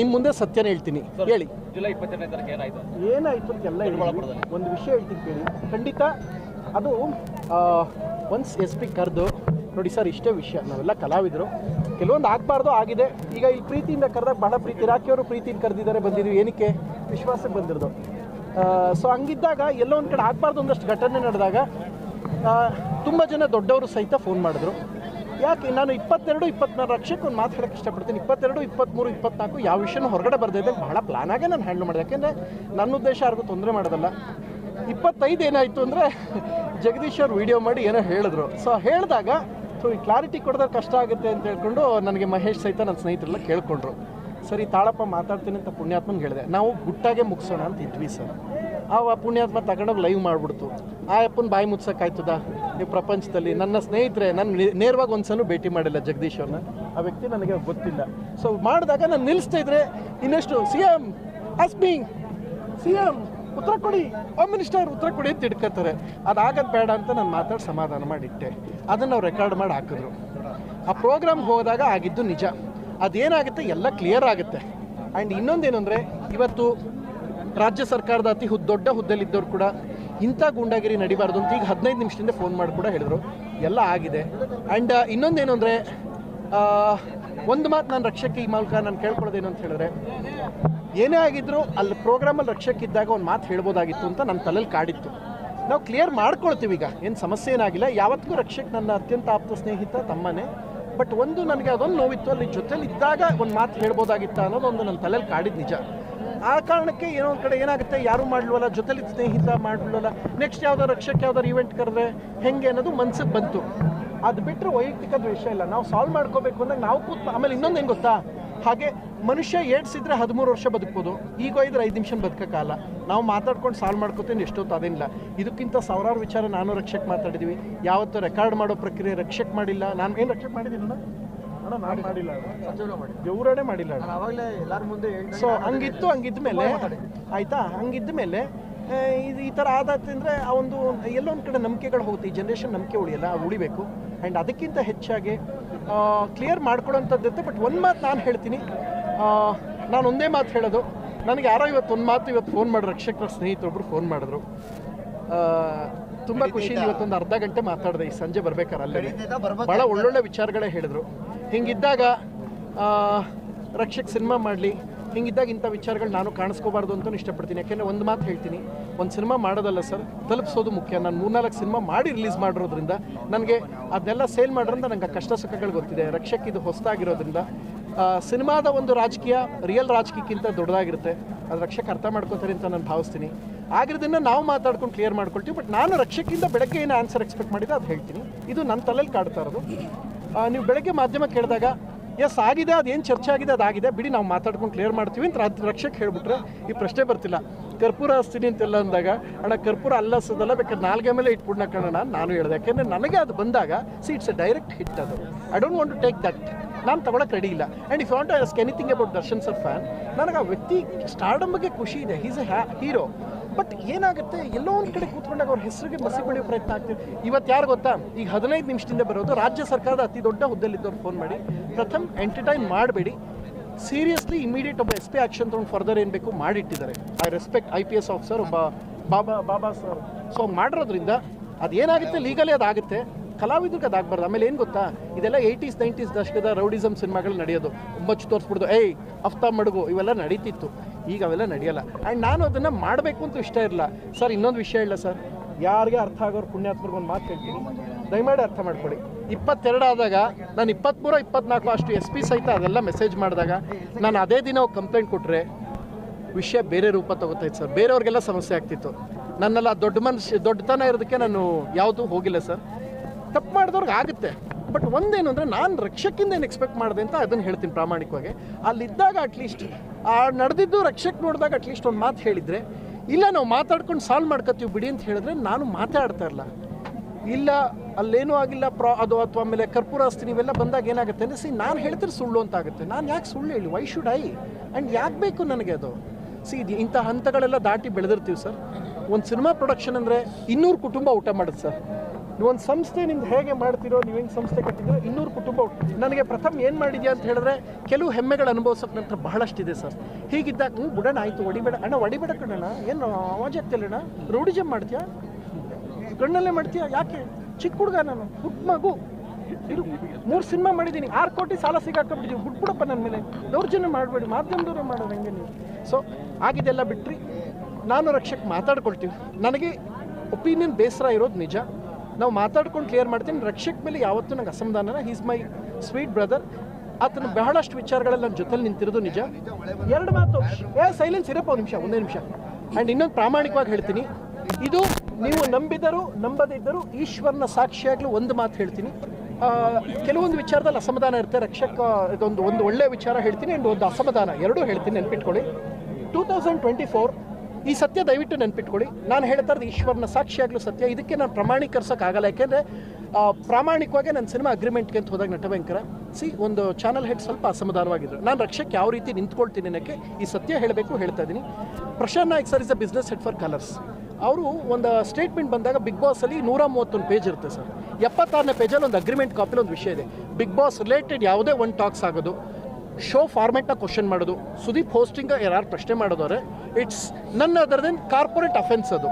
ನಿಮ್ಮ ಮುಂದೆ ಸತ್ಯನ ಹೇಳ್ತೀನಿ. ಹೇಳಿ. ಜುಲೈ ಇಪ್ಪತ್ತೆರಡನೇ ತಾರೀಕು ಏನಾಯ್ತು? ಏನಾಯ್ತು ಅಂತ ಎಲ್ಲ ಒಂದು ವಿಷಯ ಹೇಳ್ತೀನಿ ಕೇಳಿ. ಖಂಡಿತ ಅದು ಒನ್ಸ್ ಎಸ್ ಪಿ ಕರೆದು ನೋಡಿ ಸರ್ ಇಷ್ಟೇ ವಿಷಯ. ನಾವೆಲ್ಲ ಕಲಾವಿದರು. ಕೆಲವೊಂದು ಆಗಬಾರ್ದು ಆಗಿದೆ. ಈಗ ಈ ಪ್ರೀತಿಯಿಂದ ಕರೆದಾಗ ಬಹಳ ಪ್ರೀತಿ. ರಾಕಿಯವರು ಪ್ರೀತಿಯಿಂದ ಕರೆದಿದ್ದಾರೆ ಬಂದಿದ್ದೀವಿ. ಏನಕ್ಕೆ? ವಿಶ್ವಾಸಕ್ಕೆ ಬಂದಿರೋದು. ಸೊ ಹಂಗಿದ್ದಾಗ ಎಲ್ಲೋ ಒಂದು ಕಡೆ ಆಗಬಾರ್ದು ಒಂದಷ್ಟು ಘಟನೆ ನಡೆದಾಗ ತುಂಬ ಜನ ದೊಡ್ಡವರು ಸಹಿತ ಫೋನ್ ಮಾಡಿದ್ರು. ಯಾಕೆ ನಾನು ಇಪ್ಪತ್ತೆರಡು, ಇಪ್ಪತ್ನಾಲ್ಕು ಲಕ್ಷಕ್ಕೆ ಒಂದು ಮಾತು ಇಷ್ಟಪಡ್ತೀನಿ. ಇಪ್ಪತ್ತೆರಡು ಇಪ್ಪತ್ತ್ಮೂರು ಇಪ್ಪತ್ನಾಲ್ಕು ಯಾವ ವಿಷಯನ ಹೊರಗಡೆ ಬರ್ದಿದೆ ಬಹಳ ಪ್ಲಾನ್ ಆಗೇ ನಾನು ಹ್ಯಾಂಡಲ್ ಮಾಡಿದೆ. ಯಾಕೆಂದರೆ ನನ್ನ ಉದ್ದೇಶ ಯಾರಿಗೂ ತೊಂದರೆ ಮಾಡೋದಲ್ಲ. ಇಪ್ಪತ್ತೈದು ಏನಾಯಿತು ಅಂದರೆ ಜಗದೀಶ್ ಅವರು ವಿಡಿಯೋ ಮಾಡಿ ಏನೋ ಹೇಳಿದ್ರು. ಸೊ ಹೇಳಿದಾಗ ಸೊ ಈ ಕ್ಲಾರಿಟಿ ಕೊಡೋದ್ರೆ ಕಷ್ಟ ಆಗುತ್ತೆ ಅಂತ ಹೇಳ್ಕೊಂಡು ನನಗೆ ಮಹೇಶ್ ಸಹಿತ ನನ್ನ ಸ್ನೇಹಿತರೆಲ್ಲ ಕೇಳ್ಕೊಂಡ್ರು. ಸರಿ, ತಾಳಪ್ಪ ಮಾತಾಡ್ತೀನಿ ಅಂತ ಪುಣ್ಯಾತ್ಮನ ಹೇಳಿದೆ. ನಾವು ಗುಟ್ಟಾಗೆ ಮುಗಿಸೋಣ ಅಂತ ಇದ್ವಿ ಸರ್ ಆ ಪುಣ್ಯಾತ್ಮ ತಗೊಂಡೋಗಿ ಲೈವ್ ಮಾಡಿಬಿಡ್ತು. ಆ ಅಪ್ಪನ ಬಾಯಿ ಮುಚ್ಚಕ್ಕಾಯ್ತದ ನೀವು ಪ್ರಪಂಚದಲ್ಲಿ ನನ್ನ ಸ್ನೇಹಿತರೆ, ನಾನು ನೇರವಾಗಿ ಒಂದ್ಸಲ ಭೇಟಿ ಮಾಡಿಲ್ಲ ಜಗದೀಶ್ ಅವ್ರನ್ನ ಆ ವ್ಯಕ್ತಿ ನನಗೆ ಗೊತ್ತಿಲ್ಲ. ಸೊ ಮಾಡಿದಾಗ ನಾನು ನಿಲ್ಲಿಸ್ತಾ ಇದ್ರೆ ಇನ್ನಷ್ಟು? ಸಿ ಎಂ ಅಸ್ಮಿ ಸಿ ಎಂ ಉತ್ತರ ಕೊಡಿ. ಹೋಮ್ ಮಿನಿಸ್ಟರ್ ಉತ್ತರ ಕೊಡಿ ಅಂತ ಇಟ್ಕೋತಾರೆ ಅದಾಗದು ಬೇಡ ಅಂತ ನಾನು ಮಾತಾಡಿ ಸಮಾಧಾನ ಮಾಡಿಟ್ಟೆ. ಅದನ್ನು ನಾವು ರೆಕಾರ್ಡ್ ಮಾಡಿ ಹಾಕಿದ್ರು. ಆ ಪ್ರೋಗ್ರಾಮ್ ಹೋದಾಗ ಆಗಿದ್ದು ನಿಜ. ಅದೇನಾಗುತ್ತೆ? ಎಲ್ಲ ಕ್ಲಿಯರ್ ಆಗುತ್ತೆ. ಆ್ಯಂಡ್ ಇನ್ನೊಂದೇನು ಅಂದರೆ ಇವತ್ತು ರಾಜ್ಯ ಸರ್ಕಾರದ ಅತಿ ಹು ದೊಡ್ಡ ಹುದ್ದೆಲಿದ್ದವ್ರು ಕೂಡ ಇಂಥ ಗೂಂಡಾಗಿರಿ ನಡಿಬಾರ್ದು ಅಂತ ಈಗ ಹದಿನೈದು ನಿಮಿಷದಿಂದ ಫೋನ್ ಮಾಡಿ ಕೂಡ ಹೇಳಿದರು. ಎಲ್ಲ ಆಗಿದೆ. ಆ್ಯಂಡ್ ಇನ್ನೊಂದೇನು ಅಂದರೆ ಒಂದು ಮಾತು ನಾನು ರಕ್ಷಕ್ಕೆ ಈ ಮೂಲಕ ನಾನು ಕೇಳ್ಕೊಳ್ಳೋದೇನು ಅಂತ ಹೇಳಿದ್ರೆ, ಏನೇ ಆಗಿದ್ರು ಅಲ್ಲಿ ಪ್ರೋಗ್ರಾಮಲ್ಲಿ ರಕ್ಷಕ್ಕಿದ್ದಾಗ ಒಂದು ಮಾತು ಹೇಳ್ಬೋದಾಗಿತ್ತು ಅಂತ ನನ್ನ ತಲೆಯಲ್ಲಿ ಕಾಡಿತ್ತು. ನಾವು ಕ್ಲಿಯರ್ ಮಾಡ್ಕೊಳ್ತೀವಿ ಈಗ. ಏನು ಸಮಸ್ಯೆ ಏನಾಗಿಲ್ಲ. ಯಾವತ್ತಿಗೂ ರಕ್ಷಕ್ ನನ್ನ ಅತ್ಯಂತ ಆಪ್ತ ಸ್ನೇಹಿತ, ತಮ್ಮನೇ. ಬಟ್ ಒಂದು ನನಗೆ ಅದೊಂದು ನೋವಿತ್ತು. ಅಲ್ಲಿ ಜೊತೆಲಿ ಇದ್ದಾಗ ಒಂದು ಮಾತು ಹೇಳ್ಬೋದಾಗಿತ್ತ ಅನ್ನೋದು ಒಂದು ನನ್ನ ತಲೆಯಲ್ಲಿ ಕಾಡಿದ ನಿಜ. ಆ ಕಾರಣಕ್ಕೆ ಏನೋ ಒಂದು ಕಡೆ ಏನಾಗುತ್ತೆ? ಯಾರು ಮಾಡಲ್ವಲ್ಲ, ಜೊತೆಲಿ ಸ್ನೇಹಿತ ಮಾಡಲ್ವಲ್ಲ. ನೆಕ್ಸ್ಟ್ ಯಾವ್ದಾರು ರಕ್ಷಕ್ಕೆ ಯಾವ್ದಾರು ಈವೆಂಟ್ ಕರೆದ್ರೆ ಹೆಂಗೆ ಅನ್ನೋದು ಮನ್ಸಿಗೆ ಬಂತು. ಅದು ಬಿಟ್ಟರೆ ವೈಯಕ್ತಿಕ ದ್ವೇಷ ಇಲ್ಲ. ನಾವು ಸಾಲ್ವ್ ಮಾಡ್ಕೋಬೇಕು ಅಂದಾಗ ನಾವು ಕೂತ್ ಆಮೇಲೆ ಇನ್ನೊಂದು ಹೆಂಗೆ ಗೊತ್ತಾ? ಹಾಗೆ ಮನುಷ್ಯ ಏಡ್ಸಿದ್ರೆ ಹದಿಮೂರು ವರ್ಷ ಬದುಕ್ಬೋದು. ಈಗ ಇದ್ರೆ ಐದು ನಿಮಿಷ ಬದುಕಕ್ಕಾಗಲ್ಲ ನಾವು ಮಾತಾಡ್ಕೊಂಡು ಸಾಲ್ವ್ ಮಾಡ್ಕೋತೀನಿ ಎಷ್ಟೊತ್ತು ಅದೇನಿಲ್ಲ. ಇದಕ್ಕಿಂತ ಸಾವಿರಾರು ವಿಚಾರ ನಾನು ರಕ್ಷಕ್ ಮಾತಾಡಿದ್ವಿ. ಯಾವತ್ತು ರೆಕಾರ್ಡ್ ಮಾಡೋ ಪ್ರಕ್ರಿಯೆ ರಕ್ಷಕ್ ಮಾಡಿಲ್ಲ. ನಾನು ಏನು ರಕ್ಷಕ್ ಮಾಡಿದ್ದೀನಿ ಅಣ್ಣ ನಾನು ಮಾಡಿಲ್ಲ. ಮಾಡಿಲ್ಲ. ಅಣ್ಣ ಅವಾಗಲೇ ಎಲ್ಲರ ಮುಂದೆ ಸೊ ಹಂಗಿತ್ತು ಹಂಗಿದ್ದ ಮೇಲೆ ಆಯ್ತಾ? ಹಂಗಿದ್ದ ಮೇಲೆ ಇದು ಈ ಥರ ಆದಾತಂದರೆ ಆ ಒಂದು ಎಲ್ಲೋ ಒಂದು ಕಡೆ ನಂಬಿಕೆಗಳು ಹೋಗುತ್ತೆ. ಈ ಜನ್ರೇಷನ್ ನಂಬಿಕೆ ಉಳಿಯಲ್ಲ ಉಳಿಬೇಕು. ಆ್ಯಂಡ್ ಅದಕ್ಕಿಂತ ಹೆಚ್ಚಾಗಿ ಕ್ಲಿಯರ್ ಮಾಡ್ಕೊಳ್ಳೋಂಥದ್ದಿರುತ್ತೆ ಬಟ್ ಒಂದು ಮಾತು ನಾನು ಹೇಳ್ತೀನಿ. ನಾನು ಒಂದೇ ಮಾತು ಹೇಳೋದು. ನನಗೆ ಯಾರೋ ಇವತ್ತು ಒಂದು ಮಾತು ಇವತ್ತು ಫೋನ್ ಮಾಡಿ ರಕ್ಷಕರ ಸ್ನೇಹಿತರೊಬ್ಬರು ಫೋನ್ ಮಾಡಿದ್ರು. ತುಂಬ ಖುಷಿಯಿಂದ ಇವತ್ತೊಂದು ಅರ್ಧ ಗಂಟೆ ಮಾತಾಡಿದೆ ಈ ಸಂಜೆ ಬರ್ಬೇಕಾರೆ ಅಲ್ಲೇ. ಭಾಳ ಒಳ್ಳೊಳ್ಳೆ ವಿಚಾರಗಳೇ ಹೇಳಿದ್ರು. ಹಿಂಗಿದ್ದಾಗ ರಕ್ಷಕ್ ಸಿನಿಮಾ ಮಾಡಲಿ ಹಿಂಗಿದ್ದಾಗ ಇಂಥ ವಿಚಾರಗಳು ನಾನು ಕಾಣಿಸ್ಕೋಬಾರ್ದು ಅಂತ ಇಷ್ಟಪಡ್ತೀನಿ. ಯಾಕೆಂದರೆ ಒಂದು ಮಾತು ಹೇಳ್ತೀನಿ. ಒಂದು ಸಿನಿಮಾ ಮಾಡೋದಲ್ಲ ಸರ್, ತಲುಪಿಸೋದು ಮುಖ್ಯ. ನಾನು ಮೂರ್ನಾಲ್ಕು ಸಿನಿಮಾ ಮಾಡಿ ರಿಲೀಸ್ ಮಾಡಿರೋದ್ರಿಂದ ನನಗೆ ಅದನ್ನೆಲ್ಲ ಸೇಲ್ ಮಾಡೋದ್ರಿಂದ ನನಗೆ ಕಷ್ಟ ಸುಖಗಳು ಗೊತ್ತಿದೆ. ರಕ್ಷಕ್ ಇದು ಹೊಸದಾಗಿರೋದ್ರಿಂದ ಸಿನಿಮಾದ ಒಂದು ರಾಜಕೀಯ ರಿಯಲ್ ರಾಜಕೀಯಕ್ಕಿಂತ ದೊಡ್ಡದಾಗಿರುತ್ತೆ. ಅದು ರಕ್ಷಕ್ ಅರ್ಥ ಮಾಡ್ಕೋತಾರೆ ಅಂತ ನಾನು ಭಾವಿಸ್ತೀನಿ. ಆಗಿರೋದನ್ನ ನಾವು ಮಾತಾಡ್ಕೊಂಡು ಕ್ಲಿಯರ್ ಮಾಡ್ಕೊಳ್ತೀವಿ. ಬಟ್ ನಾನು ರಕ್ಷಕ್ಕಿಂತ ಬೆಳಗ್ಗೆ ಏನು ಆನ್ಸರ್ ಎಕ್ಸ್ಪೆಕ್ಟ್ ಮಾಡಿದೆ ಅದು ಹೇಳ್ತೀನಿ. ಇದು ನನ್ನ ತಲೆಯಲ್ಲಿ ಕಾಡ್ತಾ ಇರೋದು. ನೀವು ಬೆಳಗ್ಗೆ ಮಾಧ್ಯಮ ಕೇಳಿದಾಗ ಎಸ್, ಆಗಿದೆ ಅದೇನು ಚರ್ಚೆ ಆಗಿದೆ ಅದಾಗಿದೆ ಬಿಡಿ, ನಾವು ಮಾತಾಡ್ಕೊಂಡು ಕ್ಲಿಯರ್ ಮಾಡ್ತೀವಿ ಅಂತ ರಾಜ್ಯ ರಕ್ಷಕ್ ಹೇಳ್ಬಿಟ್ರೆ ಈ ಪ್ರಶ್ನೆ ಬರ್ತಿಲ್ಲ. ಕರ್ಪೂರ ಹಸ್ತೀನಿ ಅಂತೆಲ್ಲ ಅಂದಾಗ, ಅಣ್ಣ, ಕರ್ಪೂರ ಅಲ್ಲ ಸದಲ್ಲ, ಬೇಕಾದ್ರೆ ನಾಲ್ಗೆ ಮೇಲೆ ಇಟ್ಬಿಡ್ನ ಕಣಣ ನಾನು ಹೇಳಿದೆ. ಯಾಕೆಂದರೆ ನನಗೆ ಅದು ಬಂದಾಗ see it's a direct hit ಅದು. I don't want to take that ನಾನು ತಗೊಳಕ್ಕೆ ರೆಡಿ ಇಲ್ಲ. And if want to anything about Darshan sir fan ನನಗೆ ಆ ವ್ಯಕ್ತಿ ಸ್ಟಾರ್ಡಮ್ ಖುಷಿ ಇದೆ. He's a ha hero but ಏನಾಗುತ್ತೆ, ಎಲ್ಲೋ ಒಂದು ಕಡೆ ಕೂತ್ಕೊಂಡಾಗ ಅವ್ರ ಹೆಸರಿಗೆ ಮಸಿ ಬೆಳೆಯೋ ಪ್ರಯತ್ನ ಆಗ್ತಿದೆ. ಇವತ್ತು ಯಾರು ಗೊತ್ತಾ? ಈಗ ಹದಿನೈದು ನಿಮಿಷದಿಂದ ಬರೋದು ರಾಜ್ಯ ಸರ್ಕಾರದ ಅತಿ ದೊಡ್ಡ ಹುದ್ದೆಲ್ಲಿದ್ದವ್ರು ಫೋನ್ ಮಾಡಿ. ಪ್ರಥಮ್ ಎಂಟರ್ಟೈನ್ ಮಾಡಬೇಡಿ. ಸೀರಿಯಸ್ಲಿ ಇಮಿಡಿಯೇಟ್ ಒಬ್ಬ ಎಸ್ ಪಿ ಆಕ್ಷನ್ ತೊಗೊಂಡು ಫರ್ದರ್ ಏನು ಬೇಕು ಮಾಡಿಟ್ಟಿದ್ದಾರೆ. I respect I P S officer ಒಬ್ಬ ಬಾಬಾ ಬಾಬಾ ಸರ್ ಸೊ ಮಾಡಿರೋದ್ರಿಂದ ಅದೇನಾಗುತ್ತೆ ಲೀಗಲಿ ಅದಾಗುತ್ತೆ ಕಲಾವಿದ್ರಿಗೆ ಅದಾಗಬಾರ್ದು ಆಮೇಲೆ ಏನು ಗೊತ್ತಾ? ಇದೆಲ್ಲ ಏಯ್ಟೀಸ್ ನೈಂಟೀಸ್ ದಶಕದ ರೌಡಿಸಮ್ ಸಿನಿಮಾಗಳು ನಡೆಯೋದು. ಮಚ್ಚು ತೋರಿಸ್ಬಿಡ್ದು ಏಯ್, ಅಫ್ತಾ ಮಡುಗು, ಇವೆಲ್ಲ ನಡೀತಿತ್ತು. ಈಗ ಅವೆಲ್ಲ ನಡೆಯಲ್ಲ. ಆ್ಯಂಡ್ ನಾನು ಅದನ್ನು ಮಾಡಬೇಕು ಅಂತ ಇಷ್ಟ ಇರಲ್ಲ. ಸರ್, ಇನ್ನೊಂದು ವಿಷಯ ಇಲ್ಲ ಸರ್. ಯಾರಿಗೆ ಅರ್ಥ ಆಗೋರು ಪುಣ್ಯಾತ್ಮರಿಗೆ ಒಂದು ಮಾತು ಹೇಳ್ತೀನಿ ದಯಮಾಡಿ ಅರ್ಥ ಮಾಡ್ಕೊಳ್ಳಿ. ಇಪ್ಪತ್ತೆರಡು ಆದಾಗ, ನಾನು ಇಪ್ಪತ್ತ್ಮೂರು ಇಪ್ಪತ್ನಾಲ್ಕು ಅಷ್ಟು ಎಸ್ ಪಿ ಸಹಿತ ಅದೆಲ್ಲ ಮೆಸೇಜ್ ಮಾಡಿದಾಗ, ನಾನು ಅದೇ ದಿನ ಕಂಪ್ಲೇಂಟ್ ಕೊಟ್ಟರೆ ವಿಷಯ ಬೇರೆ ರೂಪ ತಗೋತೈತೆ ಸರ್. ಬೇರೆಯವ್ರಿಗೆಲ್ಲ ಸಮಸ್ಯೆ ಆಗ್ತಿತ್ತು. ನನ್ನೆಲ್ಲ ದೊಡ್ಡ ಮನುಷ್ಯ ದೊಡ್ಡತನ ಇರೋದಕ್ಕೆ ನಾನು ಯಾವುದೂ ಹೋಗಿಲ್ಲ ಸರ್. ತಪ್ಪು ಮಾಡಿದವ್ರಿಗೆ ಆಗುತ್ತೆ. ಬಟ್ ಒಂದೇನು ಅಂದರೆ ನಾನು ರಕ್ಷಕಿಂದ ಏನು ಎಕ್ಸ್ಪೆಕ್ಟ್ ಮಾಡಿದೆ ಅಂತ ಅದನ್ನು ಹೇಳ್ತೀನಿ ಪ್ರಾಮಾಣಿಕವಾಗಿ. ಅಲ್ಲಿದ್ದಾಗ ಅಟ್ಲೀಸ್ಟ್ ಆ ನಡೆದಿದ್ದು ರಕ್ಷಕ್ ನೋಡಿದಾಗ ಅಟ್ಲೀಸ್ಟ್ ಒಂದು ಮಾತು ಹೇಳಿದರೆ, ಇಲ್ಲ ನಾವು ಮಾತಾಡ್ಕೊಂಡು ಸಾಲ್ವ್ ಮಾಡ್ಕೋತೀವಿ ಬಿಡಿ ಅಂತ ಹೇಳಿದ್ರೆ ನಾನು ಮಾತಾಡ್ತಾ ಇರಲ್ಲ ಇಲ್ಲ, ಅಲ್ಲೇನೂ ಆಗಿಲ್ಲ, ಪ್ರಾ ಅದು ಅಥವಾ ಆಮೇಲೆ ಕರ್ಪೂರ ಆಸ್ತಿ ನೀವೆಲ್ಲ ಬಂದಾಗ ಏನಾಗುತ್ತೆ ಅಂದರೆ ಸಿ ನಾನು ಹೇಳ್ತಿದ್ರೆ ಸುಳ್ಳು ಅಂತ ಆಗುತ್ತೆ. ನಾನು ಯಾಕೆ ಸುಳ್ಳು ಹೇಳಿ? ವೈ ಶುಡ್ ಐ ಆ್ಯಂಡ್ ಯಾಕೆ ಬೇಕು ನನಗೆ ಅದು? ಸಿ ಇದು ಇಂಥ ಹಂತಗಳೆಲ್ಲ ದಾಟಿ ಬೆಳೆದಿರ್ತೀವಿ ಸರ್. ಒಂದು ಸಿನಿಮಾ ಪ್ರೊಡಕ್ಷನ್ ಅಂದರೆ ಇನ್ನೂರು ಕುಟುಂಬ ಊಟ ಮಾಡುತ್ತೆ ಸರ್. ಒಂದು ಸಂಸ್ಥೆ ನಿಮ್ದು ಹೇಗೆ ಮಾಡ್ತಿರೋ, ನೀವು ಹೆಂಗೆ ಸಂಸ್ಥೆ ಕಟ್ಟಿದ್ರೆ ಇನ್ನೂರು ಕುಟುಂಬ ನನಗೆ ಪ್ರಥಮ ಏನು ಮಾಡಿದ್ಯಾ ಅಂತ ಹೇಳಿದ್ರೆ, ಕೆಲವು ಹೆಮ್ಮೆಗಳು ಅನುಭವಿಸೋಕೆ ನಂತರ ಬಹಳಷ್ಟಿದೆ ಸರ್. ಹೀಗಿದ್ದಾಗ ಹ್ಞೂ ಬಿಡೋಣ, ಆಯಿತು ಹೊಡಿಬೇಡ ಅಣ್ಣ ಹೊಡಿಬೇಡ ಕಣ್ಣಣ್ಣ, ಏನು ಆವಾಜ್ ಆಗ್ತಿಲ್ಲಣ್ಣ ರೌಡಿಜಮ್ ಮಾಡ್ತೀಯಾ? ಕಣ್ಣಲ್ಲೇ ಮಾಡ್ತೀಯಾ? ಯಾಕೆ? ಚಿಕ್ಕ ಹುಡುಗ ನಾನು ಪುಟ್ಟ ಮಗು. ಇದು ಮೂರು ಸಿನಿಮಾ ಮಾಡಿದ್ದೀನಿ, ಆರು ಕೋಟಿ ಸಾಲ ಸಿಗಾಕೊಂಡ್ಬಿಟ್ಟಿದ್ದೀವಿ ಬಿಟ್ಬಿಡಪ್ಪ ನನ್ನ ಮೇಲೆ. ದೌರ್ಜನ್ಯ ಮಾಡಬೇಡಿ, ಮಾಧ್ಯಮದವರೇ ಮಾಡೋದು ಹೆಂಗೆ ನೀವು. ಸೊ ಆಗಿದೆಲ್ಲ ಬಿಟ್ರಿ, ನಾನು ರಕ್ಷಕ್ ಮಾತಾಡ್ಕೊಳ್ತೀವಿ ನನಗೆ ಒಪಿನಿಯನ್ ಬೇಸರ ಇರೋದು ನಿಜ. ನಾವು ಮಾತಾಡ್ಕೊಂಡು ಕ್ಲಿಯರ್ ಮಾಡ್ತೀನಿ. ರಕ್ಷಕ್ ಮೇಲೆ ಯಾವತ್ತೂ ನಂಗೆ ಅಸಮಾಧಾನ ಈಸ್ ಮೈ ಸ್ವೀಟ್ ಬ್ರದರ್ ಆತನ ಬಹಳಷ್ಟು ವಿಚಾರಗಳಲ್ಲಿ ನನ್ನ ಜೊತೆಲಿ ನಿಂತಿರೋದು ನಿಜ. ಎರಡು ಮಾತು. ಏ ಸೈಲೆನ್ಸ್ ಇರಪ್ಪ, ಒಂದು ನಿಮಿಷ, ಒಂದೇ ನಿಮಿಷ. ಆ್ಯಂಡ್ ಇನ್ನೊಂದು ಪ್ರಾಮಾಣಿಕವಾಗಿ ಹೇಳ್ತೀನಿ. ಇದು ನೀವು ನಂಬಿದರೂ ನಂಬದಿದ್ದರೂ ಈಶ್ವರನ ಸಾಕ್ಷಿಯಾಗಲೂ ಒಂದು ಮಾತು ಹೇಳ್ತೀನಿ. ಕೆಲವೊಂದು ವಿಚಾರದಲ್ಲಿ ಅಸಮಾಧಾನ ಇರುತ್ತೆ. ರಕ್ಷಕ ಇದೊಂದು, ಒಂದು ಒಳ್ಳೆಯ ವಿಚಾರ ಹೇಳ್ತೀನಿ. ಆ್ಯಂಡ್ ಒಂದು ಅಸಮಾಧಾನ. ಎರಡೂ ಹೇಳ್ತೀನಿ, ನೆನಪಿಟ್ಕೊಳ್ಳಿ. ಟೂ ತೌಸಂಡ್ ಟ್ವೆಂಟಿ ಫೋರ್ ಈ ಸತ್ಯ ದಯವಿಟ್ಟು ನೆನ್ಪಿಟ್ಕೊಳ್ಳಿ. ನಾನು ಹೇಳ್ತಾ ಇರೋದು ಈಶ್ವರನ ಸಾಕ್ಷಿಯಾಗಲೂ ಸತ್ಯ. ಇದಕ್ಕೆ ನಾನು ಪ್ರಮಾಣೀಕರಿಸೋಕ್ಕಾಗಲ್ಲ ಯಾಕೆಂದರೆ ಪ್ರಾಮಾಣಿಕವಾಗಿ ನನ್ನ ಸಿನಿಮಾ ಅಗ್ರಿಮೆಂಟ್ಗೆ ಅಂತ ಹೋದಾಗ ನಟಭಯಂಕರ ಸಿ, ಒಂದು ಚಾನಲ್ ಹೆಡ್ ಸ್ವಲ್ಪ ಅಸಮಾಧಾನವಾಗಿದ್ರು. ನಾನು ರಕ್ಷಕ್ಕೆ ಯಾವ ರೀತಿ ನಿಂತ್ಕೊಳ್ತೀನಿ ಅನ್ನೋಕ್ಕೆ ಈ ಸತ್ಯ ಹೇಳಬೇಕು ಹೇಳ್ತಾ ಇದ್ದೀನಿ. Prashanth Naik sir is a business head for Colors ಅವರು ಒಂದು ಸ್ಟೇಟ್ಮೆಂಟ್ ಬಂದಾಗ ಬಿಗ್ ಬಾಸಲ್ಲಿ ನೂರ ಮೂವತ್ತೊಂದು ಪೇಜ್ ಇರುತ್ತೆ ಸರ್ ಎಪ್ಪತ್ತಾರನೇ ಪೇಜಲ್ಲಿ ಒಂದು ಅಗ್ರಿಮೆಂಟ್ ಕಾಪಿಲಿ ಒಂದು ವಿಷಯ ಇದೆ. ಬಿಗ್ ಬಾಸ್ ರಿಲೇಟೆಡ್ ಯಾವುದೇ ಒಂದು ಟಾಕ್ಸ್ ಆಗೋದು. ಶೋ ಫಾರ್ಮೆಟ್ನ ಕ್ವಶನ್ ಮಾಡೋದು. ಸುದೀಪ್ ಹೋಸ್ಟಿಂಗ್ ಯಾರು ಪ್ರಶ್ನೆ ಮಾಡೋದವ್ರೆ? ಇಟ್ಸ್ ನನ್ನ ಅದರ್ ದೆನ್ ಕಾರ್ಪೊರೇಟ್ ಅಫೆನ್ಸ್ ಅದು.